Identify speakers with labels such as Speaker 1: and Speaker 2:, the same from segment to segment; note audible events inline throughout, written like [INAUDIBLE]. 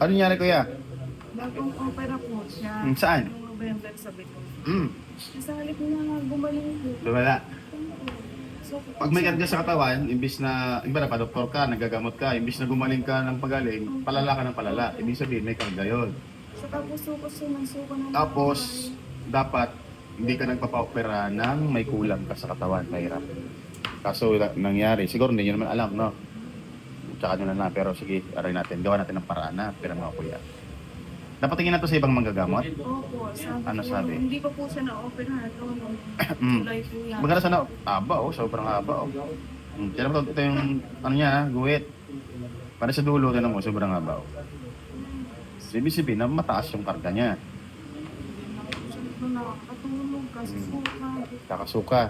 Speaker 1: Ano nangyari kuya?
Speaker 2: Bagong opera po siya.
Speaker 1: Hmm, saan?
Speaker 2: Noong November, sabi ko.
Speaker 1: Hmm,
Speaker 2: Sa halip na gumaling po.
Speaker 1: lumala.
Speaker 2: So,
Speaker 1: Pag may karga sa katawan, imbis na, iba na pa-doktor ka, nagagamot ka, imbis na gumaling ka ng pagaling, palala ka ng palala. Ibig sabihin, may karga yun.
Speaker 2: Sa tapos suko siya ng suko ng
Speaker 1: Tapos, dapat, hindi ka nagpapa-opera nang may kulang ka sa katawan, mahirap. Kaso, na- nangyari, siguro hindi nyo naman alam, no? Tsaka nyo na na, pero sige, aray natin, gawa natin ng paraan na, pero mga kuya. Napatingin na to sa ibang manggagamot?
Speaker 2: Opo, sabi
Speaker 1: Ano
Speaker 2: ko,
Speaker 1: sabi?
Speaker 2: Hindi pa po siya na-opera. Ito, nung [CLEARS THROAT]
Speaker 1: Mm.
Speaker 2: July po yan.
Speaker 1: Maganda sana, aba oh, sobrang aba oh. Hmm, Tiyan mo, ito yung, ano niya, guhit. Para sa dulo, tinan mo, sobrang aba oh. Ibig sabihin na mataas yung karga niya.
Speaker 2: Ito nakakatulog kasi
Speaker 1: Mm.
Speaker 2: suka.
Speaker 1: Kakasuka.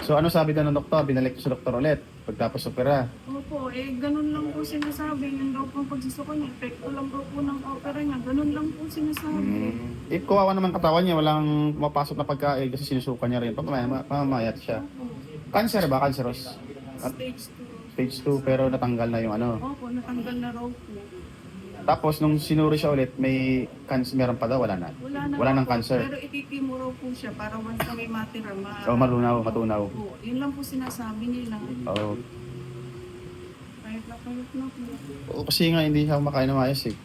Speaker 1: So ano sabi daw ng doktor? Binalik ko sa doktor ulit. Pagtapos opera.
Speaker 2: Opo, eh ganun lang po sinasabi. Yung daw pong pagsisuko niya, epekto lang daw po ng opera niya. Ganun lang po sinasabi.
Speaker 1: Hmm. Eh, kawawa naman katawan niya. Walang mapasok na pagkain kasi sinusuka niya rin. Pamamayat pamamayat siya.
Speaker 2: Opo.
Speaker 1: Cancer ba? Cancerous?
Speaker 2: Stage 2.
Speaker 1: Stage 2 pero natanggal na yung ano.
Speaker 2: Opo, natanggal na raw po.
Speaker 1: Tapos nung sinuri siya ulit, may cancer meron pa daw, wala na.
Speaker 2: Wala na
Speaker 1: Wala nang
Speaker 2: po,
Speaker 1: cancer.
Speaker 2: Pero ititimo raw po siya para once na may matira, ma...
Speaker 1: So malunaw, matunaw.
Speaker 2: Opo, yun lang po sinasabi nila.
Speaker 1: Oh.
Speaker 2: Kahit na kahit na po.
Speaker 1: Oo, kasi nga hindi siya kumakain ng ayos eh.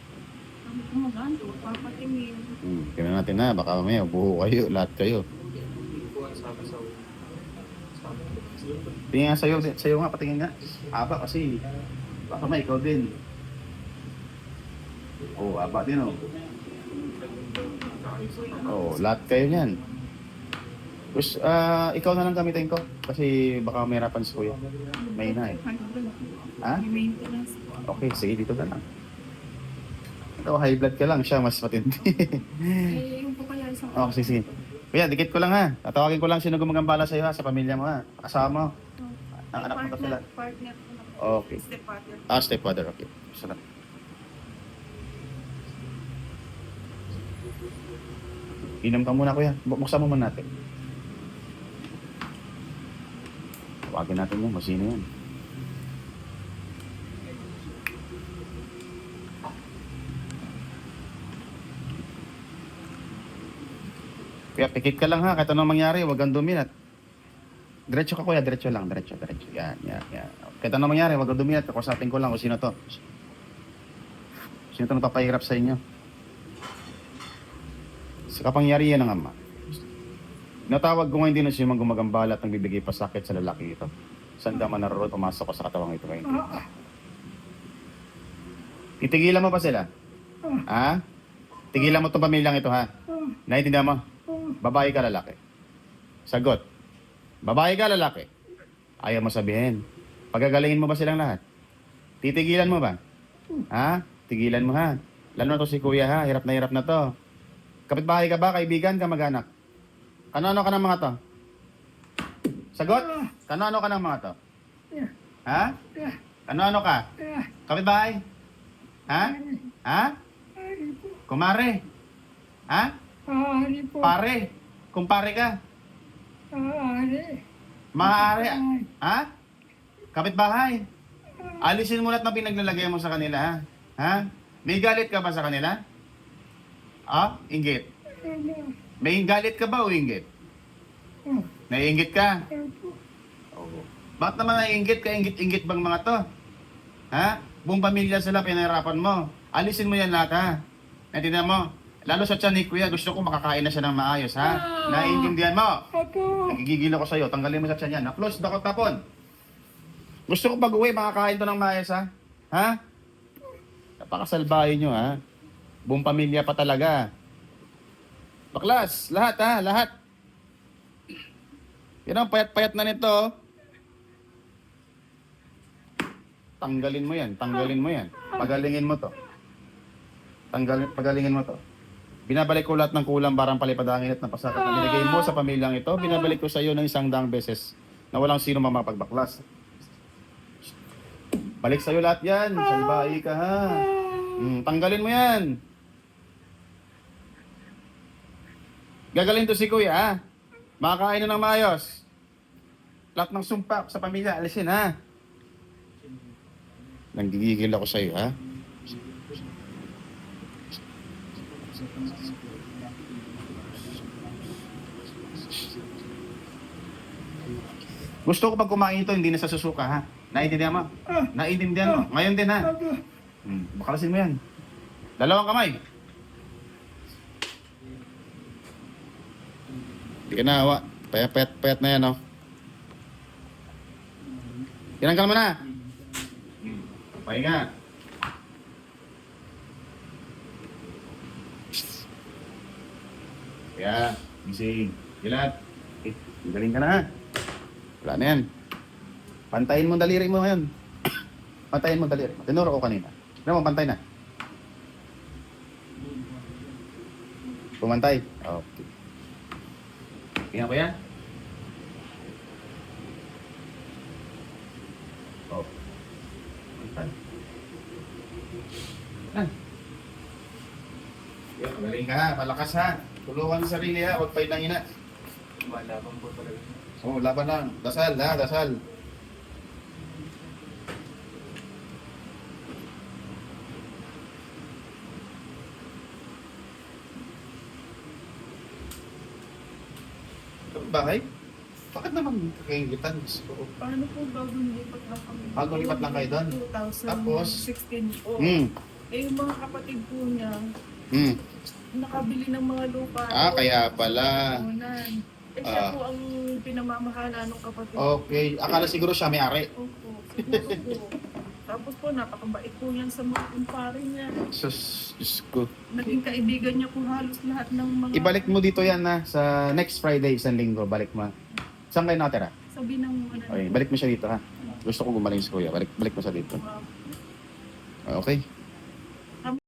Speaker 2: Sabi ko maganda, papatingin.
Speaker 1: Hmm, tingnan natin na, baka mamaya buho kayo, lahat kayo. Tingnan nga sa'yo, sa'yo nga, patingin nga. Aba kasi, baka may ikaw din. Oh, aba din oh. Oh, lahat kayo niyan. Tapos, ah, ikaw na lang gamitin ko. Kasi baka may hirapan si kuya. May na eh. Ha? Okay, sige, dito na lang. Ito, high blood ka lang, siya mas matindi.
Speaker 2: Eh, yung po kaya isang...
Speaker 1: Oh, sige, sige. Kuya, dikit ko lang ha. Tatawagin ko lang sino gumagambala sa'yo ha, sa pamilya mo ha. Asawa mo. Ang anak mo ba sila?
Speaker 2: Partner ko na.
Speaker 1: Okay.
Speaker 2: Step partner.
Speaker 1: Ah, stepfather, okay. Sarap. Inom ka muna, kuya. Bu- Buksan mo muna natin. Tawagin natin mo, masino yan. Kuya, pikit ka lang ha, kahit anong mangyari, huwag kang duminat. Diretso ka kuya, diretso lang, diretso, diretso. Yan, yan, yan. Kahit anong mangyari, huwag kang duminat, kakusapin ko lang kung sino to. Sino to nagpapahirap sa inyo? Sa kapangyarihan ng Ama. Natawag ko ngayon din na siya mang gumagambala at nagbibigay pasakit sa lalaki ito. Saan ka man naroon, pumasok ko sa katawang ito ngayon. Titigilan mo pa sila? Ha? Tigilan mo itong pamilyang ito, ha? Naiintindihan mo? Babae ka, lalaki? Sagot. Babae ka, lalaki? Ayaw mo sabihin. Pagagalingin mo ba silang lahat? Titigilan mo ba? Ha? Tigilan mo ha. Lalo na to si kuya ha. Hirap na hirap na to. Kapitbahay ka ba? Kaibigan ka? Mag-anak? Kano-ano ka ng mga to? Sagot? Kano-ano ka ng mga to? Ha? Kano-ano ka? Kapitbahay? Ha? Ha? Kumare? Ha?
Speaker 3: Po.
Speaker 1: Pare? Kumpare ka?
Speaker 3: Maaari?
Speaker 1: Ha? Kapitbahay? Alisin mo lahat ng pinaglalagay mo sa kanila, ha? Ha? May galit ka ba sa kanila? Ah? Inggit? May galit ka ba o inggit? Naiinggit ka? Oo. Bakit naman naiinggit ka? Inggit-inggit bang mga to? Ha? Buong pamilya sila pinahirapan mo. Alisin mo yan lahat, ha? Naintindihan mo? Lalo sa tiyan ni Kuya, gusto ko makakain na siya ng maayos, ha? Naiintindihan mo? Nagigigil ako sa'yo. Tanggalin mo sa tiyan yan. Na-close, dakot tapon. Gusto ko pag-uwi, makakain to ng maayos, ha? Ha? Napakasalbahin nyo, ha? Buong pamilya pa talaga. Baklas, lahat, ha? Lahat. Yan ang payat-payat na nito. Tanggalin mo yan. Tanggalin mo yan. Pagalingin mo to. Tanggalin, pagalingin mo to. Binabalik ko lahat ng kulang barang palipadangin at napasakit na binigay mo sa pamilyang ito. Binabalik ko sa iyo ng isang daang beses na walang sino mamapagbaklas. Balik sa iyo lahat yan. Salbahi ka ha. Hmm, tanggalin mo yan. Gagalin to si kuya ha. Makakain na ng maayos. Lahat ng sumpa sa pamilya, alisin ha. Nanggigigil ako sa iyo ha. Gusto ko pag kumain ito, hindi na sa susuka ha. Naiintindihan mo? Naiintindihan mo? Ngayon din ha.
Speaker 3: Opo.
Speaker 1: Hmm. Bakalasin mo yan. Dalawang kamay. Hindi ka na hawa. Payat, payat, payat na yan, oh. Tinanggal mo na. Pahinga. Kaya, gising. Gilat. Eh, galing ka na. Wala na yan. Pantayin mo daliri mo ngayon. [COUGHS] Pantayin mo daliri mo. Tinuro ko kanina. Ano mo, pantay na. Pumantay. Okay. Tingnan ko yan. Oh. Pantay. Ah. Yan, magaling ka ha. Malakas ha. Tulungan ang sarili ha. Huwag pa inang ina.
Speaker 4: Malaban po talaga.
Speaker 1: Oo, oh, laban lang. Dasal ha, dasal. Bakit? Bakit naman kakaingitan? Gusto ko.
Speaker 2: Paano po bagong lipat lang kami?
Speaker 1: Lipat lang kayo doon?
Speaker 2: 2016
Speaker 1: Tapos?
Speaker 2: po.
Speaker 1: Hmm.
Speaker 2: Eh, yung mga kapatid po niya,
Speaker 1: Hmm.
Speaker 2: nakabili ng mga lupa.
Speaker 1: Ah, kaya pala.
Speaker 2: Unan. Eh, siya
Speaker 1: Ah.
Speaker 2: po ang pinamamahala ng kapatid.
Speaker 1: Okay. Akala siguro siya may-ari.
Speaker 2: Opo, siguro po. [LAUGHS] Tapos po, napakabait po yan sa mga kumpare niya.
Speaker 1: Sus, Diyos ko.
Speaker 2: Naging kaibigan niya po halos lahat ng mga...
Speaker 1: Ibalik mo dito yan na sa next Friday, isang linggo. Balik mo. Saan kayo nakatira?
Speaker 2: Sabi ng ano.
Speaker 1: Okay, balik mo siya dito ha. Gusto ko gumaling si Kuya. Balik, balik mo siya dito.
Speaker 2: mga-
Speaker 1: Okay.